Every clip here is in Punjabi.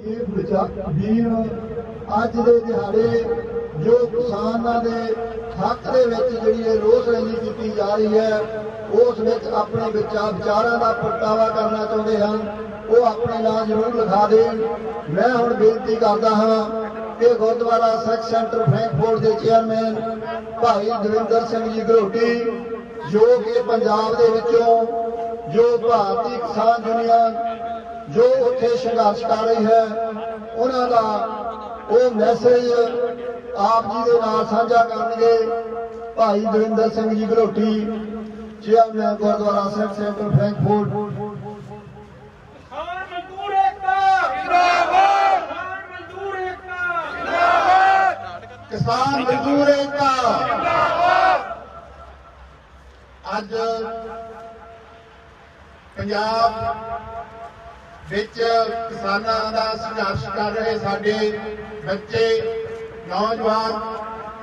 ਇਹ ਵੀਰ ਅੱਜ ਦੇ ਦਿਹਾੜੇ ਜੋ ਕਿਸਾਨਾਂ ਦੇ ਹੱਕ ਦੇ ਵਿੱਚ ਜਿਹੜੀ ਇਹ ਰੋਸ ਰੈਲੀ ਕੀਤੀ ਜਾ ਰਹੀ ਹੈ, ਉਸ ਵਿੱਚ ਆਪਣੇ ਵਿਚਾਰ ਵਿਚਾਰਾਂ ਦਾ ਪ੍ਰਗਟਾਵਾ ਕਰਨਾ ਚਾਹੁੰਦੇ ਹਨ। ਉਹ ਆਪਣੇ ਨਾਂ ਜ਼ਰੂਰ ਲਿਖਾ ਦੇਣ। ਮੈਂ ਹੁਣ ਬੇਨਤੀ ਕਰਦਾ ਹਾਂ ਕਿ ਗੁਰਦੁਆਰਾ ਸਿੱਖ ਸੈਂਟਰ ਫਰੈਂਕਫੋਰਟ ਦੇ ਚੇਅਰਮੈਨ ਭਾਈ ਦਵਿੰਦਰ ਸਿੰਘ ਜੀ ਗਰੋਟੀ, ਜੋ ਕਿ ਪੰਜਾਬ ਦੇ ਵਿੱਚੋਂ ਜੋ ਭਾਰਤੀ ਕਿਸਾਨ ਯੂਨੀਅਨ ਜੋ ਉੱਥੇ ਸੰਘਰਸ਼ ਕਰ ਰਹੀ ਹੈ ਉਹਨਾਂ ਦਾ ਉਹ ਮੈਸੇਜ ਆਪ ਜੀ ਦੇ ਨਾਲ ਸਾਂਝਾ ਕਰਨਗੇ। Bhai Davinder Singh ji Gharoti chairman Gurdwara Sikh centre Frankfurt. ਕਿਸਾਨ ਮਜ਼ਦੂਰ ਏਕਤਾ। ਜਿੰਦਾਬਾਦ। ਕਿਸਾਨ ਮਜ਼ਦੂਰ ਏਕਤਾ ਜਿੰਦਾਬਾਦ ਕਿਸਾਨ ਮਜ਼ਦੂਰ ਏਕਤਾ ਅੱਜ ਪੰਜਾਬ ਵਿੱਚ ਕਿਸਾਨਾਂ ਦਾ ਸੰਘਰਸ਼ ਕਰ ਰਹੇ ਸਾਡੇ ਬੱਚੇ, ਨੌਜਵਾਨ,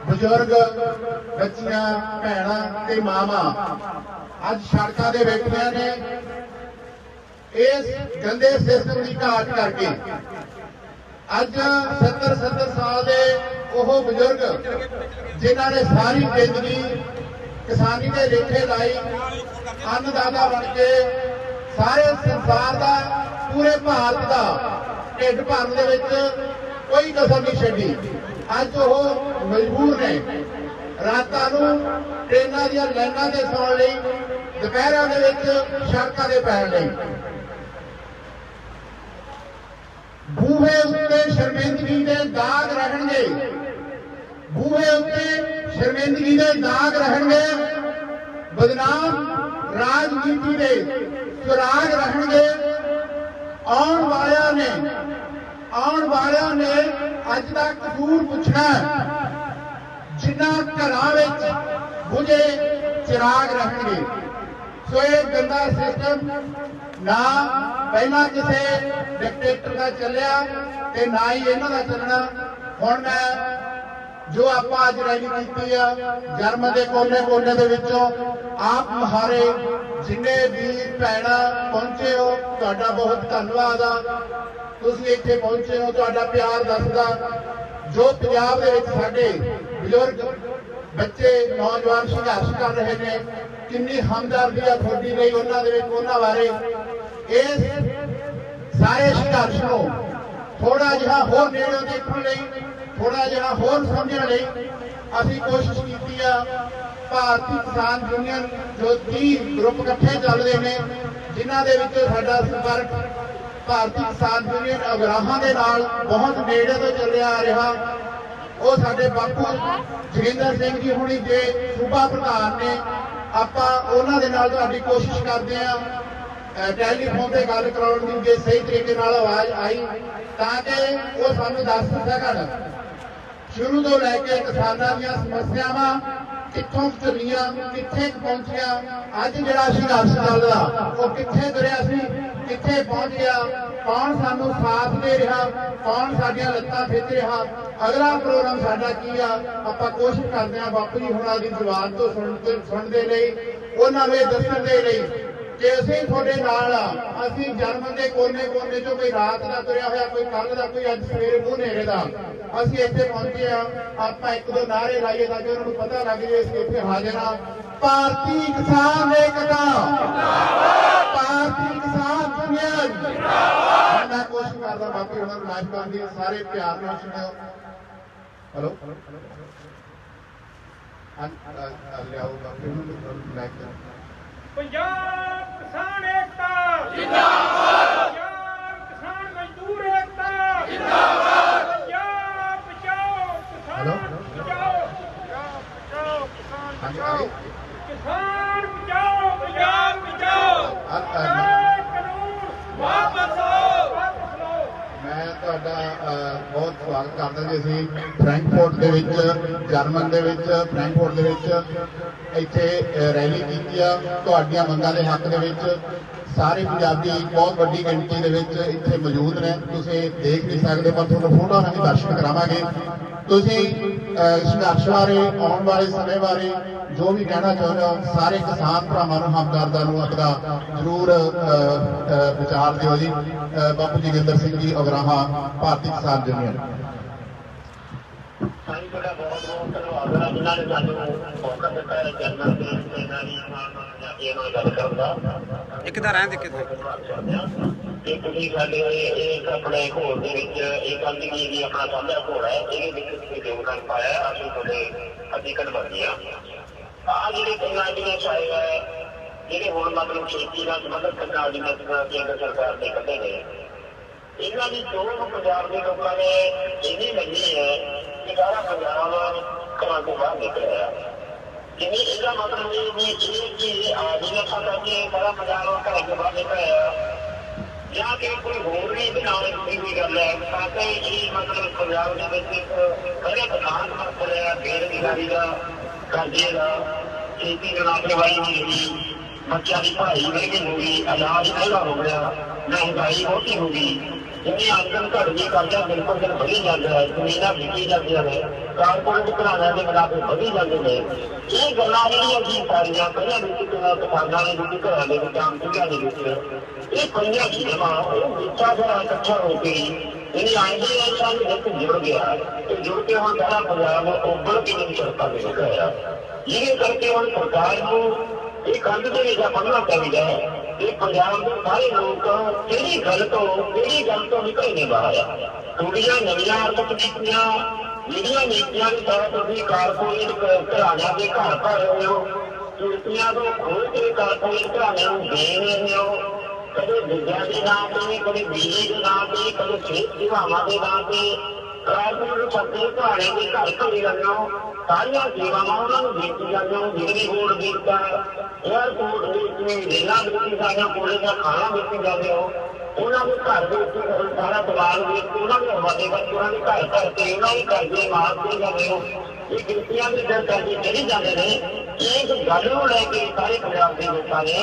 ਬਜ਼ੁਰਗ, ਬੱਚੀਆਂ, ਭੈਣਾਂ ਤੇ ਮਾਵਾਂ। ਅੱਜ ਸੜਕਾਂ ਦੇ ਬੈਠੀਆਂ ਨੇ। ਇਸ ਗੰਦੇ ਸਿਸਟਮ ਦੀ ਘਾਟ ਕਰਕੇ ਅੱਜ 70 70 ਸਾਲ ਦੇ ਉਹ ਬਜ਼ੁਰਗ, ਜਿਨ੍ਹਾਂ ਨੇ ਸਾਰੀ ਜ਼ਿੰਦਗੀ ਕਿਸਾਨੀ ਦੇ ਰੇਖੇ ਲਾਈ, ਅੰਨਦਾਤਾ ਬਣ ਕੇ ਸਾਰੇ ਸੰਸਾਰ ਦਾ, ਪੂਰੇ ਭਾਰਤ ਦਾ, ਢਿੱਡ ਭਰਨ ਦੇ ਵਿੱਚ ਕੋਈ ਕਸਰ ਨਹੀਂ ਛੱਡੀ। ਅੱਜ ਉਹ ਮਜਬੂਰ ਨੇ। ਰਾਤਾਂ ਨੂੰ ਟ੍ਰੇਨਾਂ ਦੀਆਂ ਲਾਈਨਾਂ ਤੇ ਸੌਣ ਲਈ, ਦੁਪਹਿਰਾਂ ਦੇ ਵਿੱਚ ਸੜਕਾਂ ਦੇ ਪੈਣ ਲਈ। ਬੂਹੇ ਉੱਤੇ ਸ਼ਰਮਿੰਦਗੀ ਦੇ ਦਾਗ ਰਹਿਣਗੇ। ਬੂਹੇ ਉੱਤੇ ਸ਼ਰਮਿੰਦਗੀ ਦੇ ਦਾਗ ਰਹਿਣਗੇ। ਬਦਨਾਮ ਰਾਜਨੀਤੀ ਦੇ ਸੁਰਾਗ ਰਹਿਣਗੇ ਆਉਣ ਵਾਲਿਆਂ ਨੇ, ਆਉਣ ਵਾਲਿਆਂ ਨੇ ਅੱਜ ਦਾ ਕਸੂਰ ਪੁੱਛਣਾ ਜਿਨ੍ਹਾਂ ਘਰਾਂ ਵਿੱਚ ਬੁਝੇ ਚਿਰਾਗ ਰਹਿਣਗੇ ਸੋ ਇਹ ਗੰਦਾ ਸਿਸਟਮ ਨਾ ਪਹਿਲਾਂ ਕਿਸੇ ਡਿਕਟੇਟਰ ਦਾ ਚੱਲਿਆ ਤੇ ਨਾ ਹੀ ਇਹਨਾਂ ਦਾ ਚੱਲਣਾ। ਹੁਣ ਮੈਂ ਜੋ ਆਪਾਂ ਅੱਜ ਰੈਲੀ ਕੀਤੀ ਆ ਜਰਮ ਦੇ ਕੋਨੇ-ਕੋਨੇ ਦੇ ਵਿੱਚੋਂ ਆਪ ਮਹਾਰੇ ਜਿੰਨੇ ਵੀ ਭੈਣਾਂ ਪਹੁੰਚੇ ਹੋ, ਤੁਹਾਡਾ ਬਹੁਤ ਧੰਨਵਾਦ ਆ। ਤੁਸੀਂ ਇੱਥੇ ਪਹੁੰਚੇ ਹੋ, ਤੁਹਾਡਾ ਪਿਆਰ ਦੱਸਦਾ। ਜੋ ਪੰਜਾਬ ਦੇ ਵਿੱਚ ਸਾਡੇ ਬਜ਼ੁਰਗ, ਬੱਚੇ, ਨੌਜਵਾਨ ਸੰਘਰਸ਼ ਕਰ ਰਹੇ ਨੇ, ਕਿੰਨੀ ਹਮਦਰਦੀ ਆ ਤੁਹਾਡੀ ਲਈ ਉਹਨਾਂ ਦੇ ਵਿੱਚ, ਉਹਨਾਂ ਬਾਰੇ। ਇਸ ਸਾਰੇ ਸੰਘਰਸ਼ ਨੂੰ ਥੋੜਾ ਜਿਹਾ ਹੋਰ ਨੇੜੇ ਦੇਖਣ ਲਈ ਥੋੜਾ ਜਿਹਾ ਹੋਰ ਸਮਝਣ ਲਈ ਅਸੀਂ ਕੋਸ਼ਿਸ਼ ਕੀਤੀ ਆ ਭਾਰਤੀ ਕਿਸਾਨ ਯੂਨੀਅਨ ਜੋ 30 ਗਰੁੱਪ ਇਕੱਠੇ ਚੱਲਦੇ ਨੇ, ਜਿਨ੍ਹਾਂ ਦੇ ਵਿੱਚ ਸਾਡਾ ਸੰਪਰਕ ਭਾਰਤੀ ਕਿਸਾਨ ਯੂਨੀਅਨ ਅਗਰਾਹਾਂ ਦੇ ਨਾਲ ਬਹੁਤ ਨੇੜੇ ਤੋਂ ਚੱਲਿਆ ਆ ਰਿਹਾ। ਉਹ ਸਾਡੇ ਬਾਪੂ ਜਗਿੰਦਰ ਸਿੰਘ ਜੀ ਹੁਣੀ ਜੇ ਸੂਬਾ ਪ੍ਰਧਾਨ ਨੇ। ਆਪਾਂ ਉਹਨਾਂ ਦੇ ਨਾਲ ਤੁਹਾਡੀ ਕੋਸ਼ਿਸ਼ ਕਰਦੇ ਆ ਟੈਲੀਫੋਨ ਤੇ ਗੱਲ ਕਰਾਉਣ ਦੀ ਜੇ ਸਹੀ ਤਰੀਕੇ ਨਾਲ ਆਵਾਜ਼ ਆਈ, ਤਾਂ ਕਿ ਉਹ ਸਾਨੂੰ ਦੱਸ ਸਕਣ। ਸ਼ੁਰੂ ਤੋਂ ਲੈ ਕੇ ਕਿਸਾਨਾਂ ਦੀਆਂ ਸਮੱਸਿਆਵਾਂ ਕਿੱਥੋਂ ਚੱਲੀਆਂ ਕਿੱਥੇ ਪਹੁੰਚਿਆ? ਅੱਜ ਜਿਹੜਾ ਸੰਘਰਸ਼ ਚੱਲਦਾ ਉਹ ਕਿੱਥੇ ਤੁਰਿਆ ਸੀ, ਕਿੱਥੇ ਪਹੁੰਚ ਗਿਆ ਕੌਣ ਸਾਨੂੰ ਸਾਥ ਦੇ ਰਿਹਾ? ਕੌਣ ਸਾਡੀਆਂ ਲੱਤਾਂ ਖਿੱਚ ਰਿਹਾ? ਅਗਲਾ ਪ੍ਰੋਗਰਾਮ ਸਾਡਾ ਕੀ ਆ? ਆਪਾਂ ਕੋਸ਼ਿਸ਼ ਕਰਦੇ ਹਾਂ ਬਾਪੂ ਜੀ ਹੁਣਾਂ ਦੀ ਜ਼ੁਬਾਨ ਤੋਂ ਸੁਣਦੇ ਸੁਣਦੇ ਲਈ, ਉਹਨਾਂ ਨੂੰ ਇਹ ਦੱਸਣ ਦੇ ਲਈ ਕਿ ਅਸੀਂ ਤੁਹਾਡੇ ਨਾਲ ਆ। ਅਸੀਂ ਜਨਮ ਦੇ ਕੋਨੇ-ਕੋਨੇ ਚੋਂ ਕੋਈ ਰਾਤ ਦਾ ਤੁਰਿਆ ਹੋਇਆ, ਕੋਈ ਕੱਲ ਦਾ, ਕੋਈ ਅੱਜ ਸਵੇਰ ਮੂੰਹ ਨੇੜੇ ਦਾ। ਅਸੀਂ ਇੱਥੇ ਪਹੁੰਚੇ ਆ ਆਪਾਂ ਇੱਕ ਦੋ ਨਾਰੇ ਲਾਈਏ ਤਾਂ ਕਿ ਉਹਨਾਂ ਨੂੰ ਪਤਾ ਲੱਗ ਜਾਏ ਅਸੀਂ ਇੱਥੇ ਹਾਜ਼ਰ ਆ ਭਾਰਤੀ ਕਿਸਾਨ ਏਕਤਾ ਭਾਰਤੀ ਕਿਸਾਨ ਯੂਨੀਅਨ। ਜਿੰਦਾਬਾਦ ਮੈਂ ਕੋਸ਼ਿਸ਼ ਕਰਦਾ ਬਾਕੀ ਉਹਨਾਂ ਨੂੰ ਲਾਈਵ ਸਾਰੇ ਪਿਆਰ ਨਾਲ ਸੁਣਿਓ ਹੈਲੋ ਹਾਂ ਲਿਆਓ ਬਾਕੀ ਉਹਨਾਂ ਨੂੰ ਲਾਈਵ ਕਰ ਪੰਜਾਬ ਕਿਸਾਨ ਏਕਤਾ। ਜਿੰਦਾਬਾਦ ਪੰਜਾਬ ਕਿਸਾਨ ਮਜ਼ਦੂਰ ਏਕਤਾ ਜਿੰਦਾਬਾਦ ਪੰਜਾਬ ਬਚਾਓ ਕਿਸਾਨ ਹੈਲੋ। ਬਚਾਓ ਬਚਾਓ ਕਿਸਾਨ ਹਾਂਜੀ, ਬਚਾਓ ਹਾਂਜੀ। ਕਿਸਾਨ ਬਚਾਓ ਪੰਜਾਬ ਬਚਾਓ ਹਾਂ, ਹਾਂ। ਨਵੇਂ ਕਾਨੂੰਨ ਵਾਪਸ ਲਓ ਵਾਪਸ ਲਓ ਮੈਂ ਤੁਹਾਡਾ ਅਹ, ਬਹੁਤ ਸਵਾਗਤ ਕਰਦਾ ਜੀ ਅਸੀਂ ਫਰੈਂਕਫੋਰਟ ਦੇ ਵਿੱਚ ਜਰਮਨ ਦੇ ਵਿੱਚ ਫਰੈਂਕਫੋਰਟ ਦੇ ਵਿੱਚ ਇੱਥੇ ਰੈਲੀ ਕੀਤੀ ਆ। ਤੁਹਾਡੀਆਂ ਮੰਗਾਂ ਦੇ ਹੱਕ ਦੇ ਵਿੱਚ ਸਾਰੇ ਪੰਜਾਬੀ ਬਹੁਤ ਵੱਡੀ ਗਿਣਤੀ ਦੇ ਵਿੱਚ ਇੱਥੇ ਮੌਜੂਦ ਨੇ। ਤੁਸੀਂ ਦੇਖ ਨਹੀਂ ਸਕਦੇ ਪਰ ਤੁਹਾਨੂੰ ਫੋਟੋ ਨਾਲ ਵੀ ਦਰਸ਼ਨ ਕਰਾਵਾਂਗੇ। ਤੁਸੀਂ ਸੰਘਰਸ਼ ਬਾਰੇ ਆਉਣ ਵਾਲੇ ਸਮੇਂ ਬਾਰੇ ਜੋ ਵੀ ਕਹਿਣਾ ਚਾਹੁੰਦੇ ਹੋ ਸਾਰੇ ਕਿਸਾਨ ਭਰਾਵਾਂ ਨੂੰ ਹਮਦਰਦਾਂ ਨੂੰ ਆਪਦਾ ਜ਼ਰੂਰ ਅਹ, ਵਿਚਾਰ ਦਿਓ ਜੀ। ਅਹ, ਬਾਪੂ ਜੋਗਿੰਦਰ ਸਿੰਘ ਜੀ ਅਗਰਾਹਾਂ ਭਾਰਤੀ ਕਿਸਾਨ ਯੂਨੀਅਨ ਇੱਕ ਤਾਂ ਰਹਿਣ ਦੇ ਕਿਤੇ। ਤੇ ਤੁਸੀਂ ਸਾਡੇ ਇਹ ਆਪਣੇ ਘੋਲ ਦੇ ਵਿੱਚ ਇਹ ਗੱਲ ਨਹੀਂ ਕਿ ਆਪਣਾ ਸਾਂਝਾ ਘੋਲ ਹੈ ਇਹਦੇ ਵਿੱਚ ਤੁਸੀਂ ਯੋਗਦਾਨ ਪਾਇਆ ਅਸੀਂ ਤੁਹਾਡੇ ਅਧਿਕਨ ਬੰਦੀਆਂ ਆ ਜਿਹੜੇ ਪੰਜਾਬੀਆਂ ਚਾਹੇ ਹੈ ਜਿਹੜੇ ਹੁਣ ਮਤਲਬ ਖੇਤੀ ਨਾਲ ਸੰਬੰਧਿਤ ਪੰਜਾਬੀਆਂ ਕੇਂਦਰ ਸਰਕਾਰ ਦੇ ਕੱਢੇ ਨੇ, ਇਹਨਾਂ ਦੀ ਚੋਣ ਪੰਜਾਬ ਦੇ ਲੋਕਾਂ ਨੇ ਇੰਨੀ ਲੱਗੀ ਹੈ ਕਿ ਸਾਰਾ ਪੰਜਾਬ ਘਰਾਂ ਤੋਂ ਬਾਹਰ ਨਿਕਲਿਆ। ਜਿਵੇਂ ਇਹਦਾ ਮਤਲਬ ਇਹ ਵੀ ਇਹ ਕਿ ਆਦਮੀਆਂ ਸਾਡਾ ਕਿ ਸਾਰਾ ਪੰਜਾਬ ਘਰਾਂ ਤੋਂ ਬਾਹਰ ਨਿਕਲਿਆ। ਜਾਂ ਕਿ ਕੋਈ ਹੋਰ ਵੀ ਇਹਦੇ ਨਾਲ ਜੁੜੀ ਹੋਈ ਗੱਲ ਹੈ, ਤਾਂ ਕਿ ਇਹ ਮਤਲਬ ਪੰਜਾਬ ਦੇ ਵਿੱਚ ਇੱਕ ਖੜੇ ਪ੍ਰਧਾਨ ਮੰਤਰੀ ਹੈ, ਬੇਰੁਜ਼ਗਾਰੀ ਦਾ, ਕਰਜ਼ੇ ਦਾ, ਖੇਤੀ ਦੇ ਨਾਲ ਪ੍ਰਵਾਹੀ ਨਹੀਂ ਰਹੀ ਬੱਚਿਆਂ ਦੀ ਪੜ੍ਹਾਈ ਮਹਿੰਗੀ ਹੋ ਗਈ ਅਨਾਜ ਮਹਿੰਗਾ ਹੋ ਗਿਆ, ਮਹਿੰਗਾਈ ਬਹੁਤੀ ਹੋ ਗਈ। ਜਿੰਨੀ ਆਮਦਨ ਘਟ ਗਈ ਕਰਜ਼ਾ ਬਿਲਕੁਲ ਦਿਨ ਵਧੀ ਜਾਂਦਾ ਹੈ ਜ਼ਮੀਨਾਂ ਵਿਕੀ ਜਾਂਦੀਆਂ ਨੇ ਕਾਰਪੋਰੇਟ ਘਰਾਣਿਆਂ ਦੇ ਮੁਨਾਫੇ ਵਧੀ ਜਾਂਦੇ ਨੇ। ਇਹ ਗੱਲਾਂ ਜਿਹੜੀਆਂ ਅਸੀਂ ਸਾਰੀਆਂ ਪਹਿਲਾਂ ਵਿੱਚ ਕਿਸਾਨਾਂ ਦੇ ਵਿੱਚ, ਘਰਾਂ ਦੇ ਵਿੱਚ, ਆਮ ਸਿੰਘਾਂ ਦੇ ਵਿੱਚ, ਇਹ ਪਈਆਂ ਸੀ ਜਮਾ, ਉਹ ਵਿੱਚਾ ਦਾ ਇਕੱਠਾ ਹੋ ਕੇ ਜਿਹੜੀ ਆਂਦੀ ਹੈ ਸਾਨੂੰ ਵਿੱਚ ਜੁੜ ਗਿਆ। ਤੇ ਜੁੜ ਕੇ ਹੁਣ ਸਾਰਾ ਪੰਜਾਬ ਉੱਪਰ ਕੀ ਨਹੀਂ ਦੇ ਰਿਹਾ ਜਿਹਦੇ ਕਰਕੇ ਹੁਣ ਸਰਕਾਰ ਨੂੰ ਇਹ ਕੰਧ ਦੇ ਵਿੱਚ ਪੜਨਾ ਚਾਹੀਦਾ ਹੈ ਇਹ ਪੰਜਾਬ ਦੇ ਸਾਰੇ ਲੋਕ ਕਿਹੜੀ ਗੱਲ ਤੋਂ, ਕਿਹੜੀ ਗੱਲ ਤੋਂ ਨਿਕਲ ਨਹੀਂ ਬਾਹਰ? ਥੋੜੀਆਂ ਨਵੀਆਂ ਆਰਥਿਕ ਜਿਹੜੀਆਂ ਨੀਤੀਆਂ ਦੇ ਤੌਰ ਤੁਸੀਂ ਕਾਰਪੋਰੇਟ ਘਰਾਣਿਆਂ ਦੇ ਘਰ ਭਰ ਰਹੇ ਹੋ ਚੁਰਤੀਆਂ ਤੋਂ ਖੋਲ ਕੇ ਕਾਰਪੋਰੇਟ ਘਰਾਣਿਆਂ ਨੂੰ ਦੇ ਰਹੇ ਹੋ। ਕਦੇ ਵਿਦਿਆ ਦੇ ਨਾਮ ਤੇ, ਕਦੇ ਬਿਜਲੀ ਦੇ ਨਾਮ ਤੇ, ਕਦੇ ਸਿਹਤ ਸੇਵਾਵਾਂ ਦੇ ਨਾਮ ਤੇ ਕਾਰਪੋਰੇਟ ਸੱਤੇ ਘਰਾਣੇ ਦੇ ਘਰ ਘਰੀ ਜਾਂਦੇ ਸਾਰੀਆਂ ਸੇਵਾਵਾਂ ਉਹਨਾਂ ਨੂੰ ਦਿੱਤੀ ਜਾਂਦੀਆਂ ਨੇ ਬਿਜਲੀ ਬੋਰਡ ਦਿੱਤਾ 에어ਪੋਰਟ ਵਿੱਚ ਰੇਲਾਂ ਵਿੱਚ ਸਾਰੀਆਂ ਕੋਲੇ ਦਾ ਖਾਣਾ ਦਿੱਤੀ ਜਾਂਦੇ ਹੋ ਉਹਨਾਂ ਦੇ ਘਰ ਦੇ ਵਿੱਚ ਸਾਰਾ ਦਵਾਰ ਵਿੱਚ ਉਹਨਾਂ ਦੇ ਹਵਾਲੇ ਕਰਕੇ ਉਹਨਾਂ ਦੇ ਘਰ ਘਰ ਤੇ ਉਹਨਾਂ ਦੇ ਕਰਜ਼ੇ ਮਾਫ ਦੇ ਜਾਂਦੇ ਹੋ ਇਹ ਗਿਣਤੀਆਂ ਦੇ ਦਰ ਕਰਕੇ ਚੜੀ ਜਾਂਦੇ ਨੇ ਇਸ ਗੱਲ ਨੂੰ ਲੈ ਕੇ ਸਾਰੇ ਪੰਜਾਬ ਦੇ ਲੋਕਾਂ ਨੇ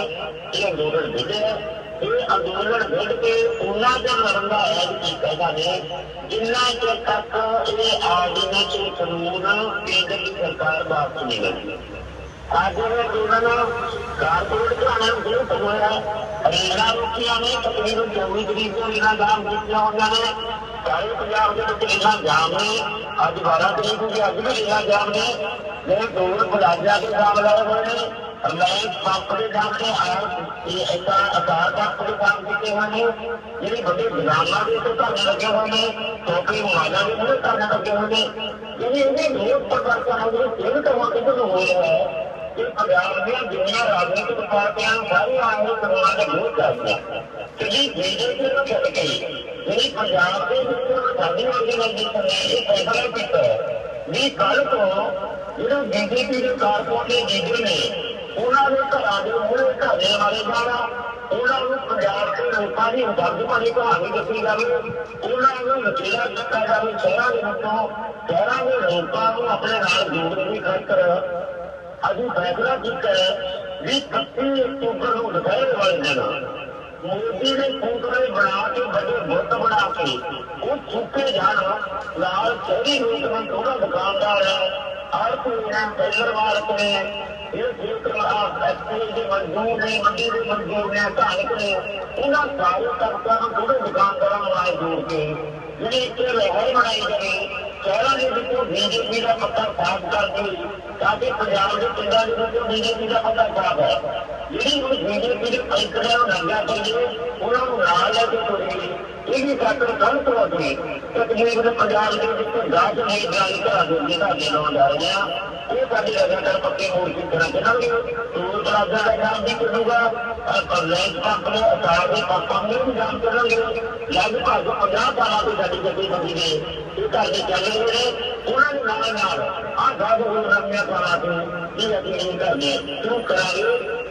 ਇਹ ਅੰਦੋਲਨ ਵਿੱਢਿਆ ਇਹ ਅੰਦੋਲਨ ਵਿੱਢ ਕੇ ਉਹਨਾਂ ਦੇ ਲੜਨ ਦਾ ਐਲਾਨ ਕੀਤਾ ਜਾਵੇ ਜਿੰਨਾ ਚਿਰ ਤੱਕ ਇਹ ਆਰਡੀਨੈਂਸ ਕਾਨੂੰਨ ਕੇਂਦਰ ਦੀ ਸਰਕਾਰ ਵਾਪਸ ਨਹੀਂ ਲੈਂਦੀ। ਅੱਜ ਦੇ ਅੰਦੋਲਨ ਕਾਰਪੋਰੇਟ ਘਰਾਣੇ ਨੂੰ ਵਿਰੁੱਧ ਹੋਇਆ ਰੇਲਾਂ ਰੁਕੀਆਂ ਨੇ, ਤਕਰੀਬਨ 24 ਤਰੀਕ ਨੂੰ ਇਹਨਾਂ ਜਾਮ ਕੀਤੀਆਂ ਹੋਈਆਂ ਨੇ ਸਾਰੇ ਪੰਜਾਬ ਦੇ ਵਿੱਚ ਇਹਨਾਂ ਜਾਮ ਨੇ। ਅੱਜ 12 ਤਰੀਕ ਨੂੰ ਵੀ ਅੱਜ ਵੀ ਇਹਨਾਂ ਜਾਮ ਨੇ। ਜਿਹੜੇ ਦੋ ਪਲਾਜ਼ਾ ਦੇ ਜਾਮ ਹੋਏ ਨੇ। ਰਿਲਾਇੰਸ ਪੰਪ ਦੇ ਜਾਮ ਨੇ ਆਇਆ ਇਹ ਇੱਕ ਆਕਾਰ ਪੰਪ ਦੇ ਜਾਮ ਕੀਤੇ ਹੋਏ ਨੇ ਜਿਹੜੇ ਵੱਡੇ ਬਾਜ਼ਾਰਾਂ ਦੇ ਉੱਤੇ ਧਰਨੇ ਲੱਗੇ ਹੋਏ ਨੇ ਟੋਪੀ ਮੋਬਾਈਲਾਂ ਦੇ ਉੱਤੇ ਧਰਨੇ ਲੱਗੇ ਹੋਏ ਨੇ ਜਿਹੜੇ ਇਹਦੇ ਲੋਕ ਪ੍ਰਦਰਸ਼ਨ ਹੋ, ਜਿਹੜੇ ਸਿਰ ਤੋਂ ਕਿਤੇ ਹੋ ਰਿਹਾ ਹੈ, ਇਹ ਪੰਜਾਬ ਦੀਆਂ ਜਿੰਨੀਆਂ ਰਾਜਨੀਤਿਕ ਪਾਰਟੀਆਂ ਸਾਰੀਆਂ ਆਏ ਕਰਵਾ ਦੇ ਵਿਰੋਧ ਕਰਦੀਆਂ ਜਿਹੜੀ ਬੀਜੇਪੀ ਨੂੰ ਛੱਡ ਕੇ ਜਿਹੜੀ ਪੰਜਾਬ ਦੇ ਵਿੱਚ ਸਾਡੀ ਆਰਗੇਨਾਈਜੇਸ਼ਨ ਨੇ ਇਹ ਫੈਸਲਾ ਕੀਤਾ ਵੀ ਕੱਲ ਤੋਂ ਜਿਹੜੇ ਬੀਜੇਪੀ ਦੇ ਕਾਰਕੁਨ ਲੀਡਰ ਨੇ ਉਹਨਾਂ ਦੇ ਘਰਾਂ ਦੇ ਮੂਹਰੇ ਘਰੇ ਵਾਲੇ ਜਾਣਾ ਉਹਨਾਂ ਨੂੰ ਪੰਜਾਬ ਦੇ ਲੋਕਾਂ ਦੀ ਦਰਦ ਭਰੀ ਕਹਾਣੀ ਦੱਸੀ ਜਾਵੇ। ਉਹਨਾਂ ਨੂੰ ਨਤੀਜਾ ਦਿੱਤਾ ਜਾਵੇ, ਸ਼ਹਿਰਾਂ ਦੇ ਵਿੱਚੋਂ ਸ਼ਹਿਰਾਂ ਦੇ ਲੋਕਾਂ ਨੂੰ ਆਪਣੇ ਨਾਲ ਜੋੜਨ ਦੀ ਖਾਤਰ ਅਸੀਂ ਫੈਸਲਾ ਕੀਤਾ ਵੀ 31 ਅਕਤੂਬਰ ਨੂੰ ਦੁਪਹਿਰ ਵਾਲੇ ਦਿਨ ਮੋਦੀ ਨੇ ਪੁਤਲੇ ਬਣਾ ਕੇ ਵੱਡੇ ਬੁੱਤ ਬਣਾ ਕੇ ਉਹ ਚੁੱਕੇ ਜਾਣ। ਨਾਲ ਸ਼ਹਿਰੀ ਲੋਕ ਨੂੰ ਥੋੜਾ ਦੁਕਾਨਦਾਰ ਹੈ। ਹਰ ਕੋਈ ਨਾ ਪੈਸਰਵਾਰ ਨੇ ਕੇ ਜਿਹੜੀ ਇੱਕ ਲਹਿਰ ਬਣਾਈ ਜਾਵੇ ਸ਼ਹਿਰਾਂ ਦੇ ਵਿੱਚੋਂ ਬੀਜੇਪੀ ਦਾ ਪੱਤਾ ਸਾਫ਼ ਕਰਕੇ ਤਾਂ ਕਿ ਪੰਜਾਬ ਦੇ ਪਿੰਡਾਂ ਦੇ ਵਿੱਚੋਂ ਬੀਜੇਪੀ ਦਾ ਪੱਤਾ ਸਾਫ਼ ਹੈ ਜਿਹੜੀ ਹੁਣ ਬੀਜੇਪੀ ਦੇ ਪੈਂਕੜਿਆਂ ਨੂੰ ਨੰਗਾ ਕਰੀਏ ਉਹਨਾਂ ਨੂੰ ਨਾਲ ਲੈ ਕੇ ਤੁਰੀਏ ਇਹ ਵੀ ਖਾਤਰ ਗਲਤ ਹੋਵੇ ਤਕਰੀਬਨ ਪੰਜਾਬ ਦੇ ਵਿੱਚ ਦਾਜ ਨਹੀਂ ਜਾਰੀ ਕਰਾ ਦੇ ਜਿਹੜਾ ਦੇ ਲਾਉਣ ਰਹੇ ਆ। ਇਹ ਸਾਡੀ ਲਗਾਤਾਰ ਪੱਕੇ ਹੋਣ ਦੀ ਤਰ੍ਹਾਂ ਚੱਲਾਂਗੇ ਟੋਲ ਦਾ ਕੰਮ ਵੀ ਕਰੂਗਾ ਲੈਂਡ ਪੰਪ ਨੇ ਅਸਾਰ ਦੇ ਪੰਪਾਂ ਨੂੰ ਵੀ ਕੰਮ ਕਰਾਂਗੇ ਲਗਭਗ 50 ਸਾਲਾਂ ਤੋਂ ਸਾਡੀ ਗੱਡੀ ਬੰਦੀ ਨੇ ਇਹ ਘਰ ਦੇ ਚੱਲ ਰਹੇ ਨੇ। ਉਹਨਾਂ ਦੇ ਨਾਲ ਨਾਲ ਆਹ ਗਾਦ ਹੋ ਰਮਿਆ ਸਾਲਾਂ ਤੋਂ ਇਹ ਅਸੀਂ ਨਹੀਂ ਕਰਦੇ ਸ਼ੁਰੂ ਕਰਾਂਗੇ।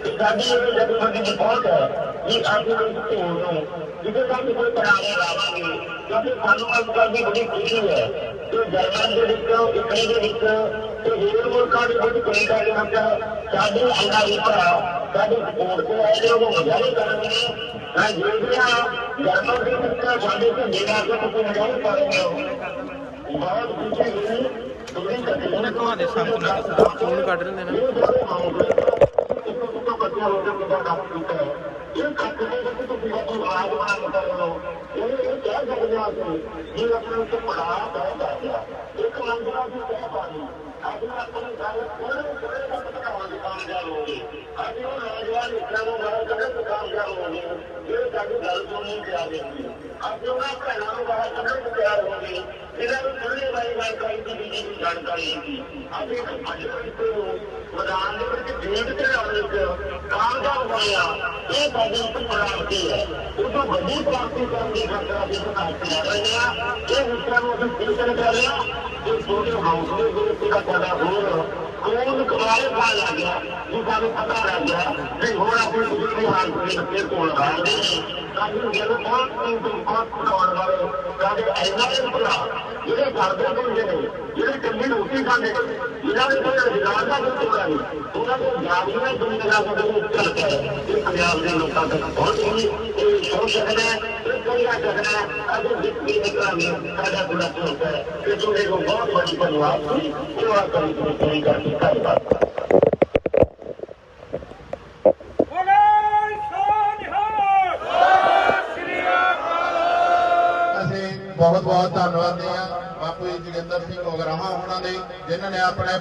ਕਿ ਸਾਡੀ ਇਹ ਗੱਡੀ ਬੰਦੀ ਦੀ ਪਹੁੰਚ ਹੈ। ਇਹ ਆਗੇ ਢੋਲ ਨੂੰ ਜਿਹਦੇ ਨਾਲ ਕੋਈ ਕਰਾਰੇ ਲਾਵਾਂਗੇ ਕਿਉਂਕਿ ਸਾਨੂੰ ਅੱਜ ਕੱਲ੍ਹ ਦੀ ਬੜੀ ਖੁਸ਼ੀ ਹੈ ਕਿ ਜਰਮਨ ਦੇ ਵਿੱਚ ਇਟਲੀ ਦੇ ਵਿੱਚ ਤੇ ਹੋਰ ਮੁਲਕਾਂ ਦੇ ਵਿੱਚ ਕੈਨੇਡਾ ਦੇ ਵਿੱਚ ਸਾਡੇ ਅੰਗਾਰੀ ਭਰਾ ਸਾਡੇ ਸਪੋਰਟ ਤੇ ਆਏ ਨੇ ਉਹ ਮਜ਼ਾਕ ਕਰਨਗੇ। ਮੈਂ ਜਿਹੜੀਆਂ ਗਰਮਰ ਦੇ ਵਿੱਚ ਸਾਡੇ ਝੰਡੇ ਦਾ ਕੇ ਤੁਸੀਂ ਮਜਾਉ ਪਾ ਰਹੇ ਹੋ। ਬਹੁਤ ਪਿੱਛੇ ਗਈ ਤੁਸੀਂ ਕੱਢੇ ਉਹਨੇ ਤੁਹਾਡੇ ਸਾਹਮਣੇ। ਫੋਨ ਕੱਢ ਲੈਂਦੇ ਨਾ। ਇਹ ਕੱਟ ਦੇ ਵਿੱਚ ਤੁਸੀਂ ਆਪਣੀ ਆਵਾਜ਼ ਬਣਾ ਕੇ ਕਰ ਲਓ ਇਹ ਇਹ ਕਹਿ ਸਕਦੇ ਆ ਕਿ ਇਹ ਆਪਣੇ ਉੱਤੇ ਪੜਾ ਬਹੁਤ ਆ ਗਿਆ, ਇੱਕ ਮੰਜ਼ਲਾ ਦੀ ਕਹਿ ਪਾਣੀ ਅੱਜ ਆਪਣੀ ਗੱਲ ਕੋਈ ਕੋਈ ਦਾ ਪਤਾ ਨਹੀਂ ਕਾਮਯਾਬ ਹੋ ਗਈ ਅੱਜ ਉਹ ਨੌਜਵਾਨ ਇੱਕਾਂ ਨੂੰ ਬਾਹਰ ਕੱਢਣ ਕਾਮਯਾਬ ਹੋ ਗਏ ਇਹ ਸਾਡੀ ਗੱਲ ਸੁਣਨੀ ਪਿਆ ਗਈ ਅੱਜ ਉਹਨਾਂ ਭੈਣਾਂ ਨੂੰ ਬਾਹਰ ਕੱਢਣ ਨੂੰ ਤਿਆਰ ਹੋ ਗਏ ਇਹਨਾਂ ਨੂੰ ਥੋੜੀ ਵਾਰੀ ਜਾਣਕਾਰੀ ਦੀ ਬੀਜੀ ਦੀ ਜਾਣਕਾਰੀ ਸੀ। ਅੱਜ ਇੱਕ ਅੱਜ ਤੋਂ ਮੈਦਾਨ ਦੇ ਵਿੱਚ ਜੀਤ ਤੇ ਆਉਣ ਵਿੱਚ ਕਾਮਯਾਬ ਹੋਇਆ। ਇਹ ਸਾਡੀ ਇੱਕ ਪ੍ਰਾਪਤੀ ਹੈ ਉਦੋਂ ਵੱਡੀ ਪ੍ਰਾਪਤੀ ਕਰਨ ਦੀ ਖਾਤਰ ਅਸੀਂ ਬਣਾ ਕੇ ਰਹੇ ਹਾਂ। ਇਹ ਹਿੱਸਾ ਨੂੰ ਅਸੀਂ ਫਿਲਟਰ ਕਰ ਲਿਆ ਜੋ ਛੋਟੇ ਹੌਸਲੇ ਦੇ ਵਿੱਚ ਦਾ ਸਾਡਾ ਹੋਰ ਕੋਲ ਕਮਾਏ ਪਾ ਲੱਗ ਗਿਆ ਜੀ ਸਾਨੂੰ ਪਤਾ ਲੱਗ ਗਿਆ ਕਿ ਹੁਣ ਆਪਣੀ ਦੂਸਰੀ ਹਾਲਤ ਦੇ ਵਿੱਚ ਕੋਲ ਆ ਗਏ ਸਾਨੂੰ ਜਦੋਂ ਬਹੁਤ ਤੋਂ ਬਹੁਤ ਪੜਾਉਣ ਵਾਲੇ ਸਾਡੇ ਐਨਾ ਦੇ ਭਰਾ ਜਿਹੜੇ ਕਰਦੇ ਹੁੰਦੇ ਨੇ ਜਿਹੜੇ ਕੰਮੀ ਰੋਟੀ ਖਾਂਦੇ ਇਹਨਾਂ ਦੇ ਕੋਈ ਰੁਜ਼ਗਾਰ ਦਾ ਕੋਈ ਤੋੜਾ ਨਹੀਂ ਉਹਨਾਂ ਦੇ ਜਾਗੀਆਂ ਦੁਨੀਆ ਦਾ ਕੋਈ ਚੱਲ ਹੈ ਇਹ ਪੰਜਾਬ ਦੇ ਲੋਕਾਂ ਤੱਕ ਪਹੁੰਚ ਗਈ ਇਹ ਸੋਚ ਸਕਦਾ ਹੈ ਇਹ ਕਰਿਆ ਸਕਦਾ ਹੈ ਅੱਜ ਜਿੱਤੀ ਨਿਕਲਾਂਗੇ ਸਾਡਾ ਗੁਣਾ ਹੁੰਦਾ ਹੈ ਕਿ ਤੁਹਾਡੇ ਕੋਲ ਬਹੁਤ ਵੱਡੀ ਧੰਨਵਾਦ ਸੀ ਉਹ ਆ ਕਰੀ ਕੋਈ ਕਰਕੇ ਅਸੀਂ ਬਹੁਤ ਬਹੁਤ ਧੰਨਵਾਦੀ ਹਾਂ ਬਾਪੂ ਜੀ ਜੋਗਿੰਦਰ ਸਿੰਘ ਉਗਰਾਹਾਂ ਉਹਨਾਂ ਦੇ, ਜਿਨ੍ਹਾਂ ਨੇ ਆਪਣੇ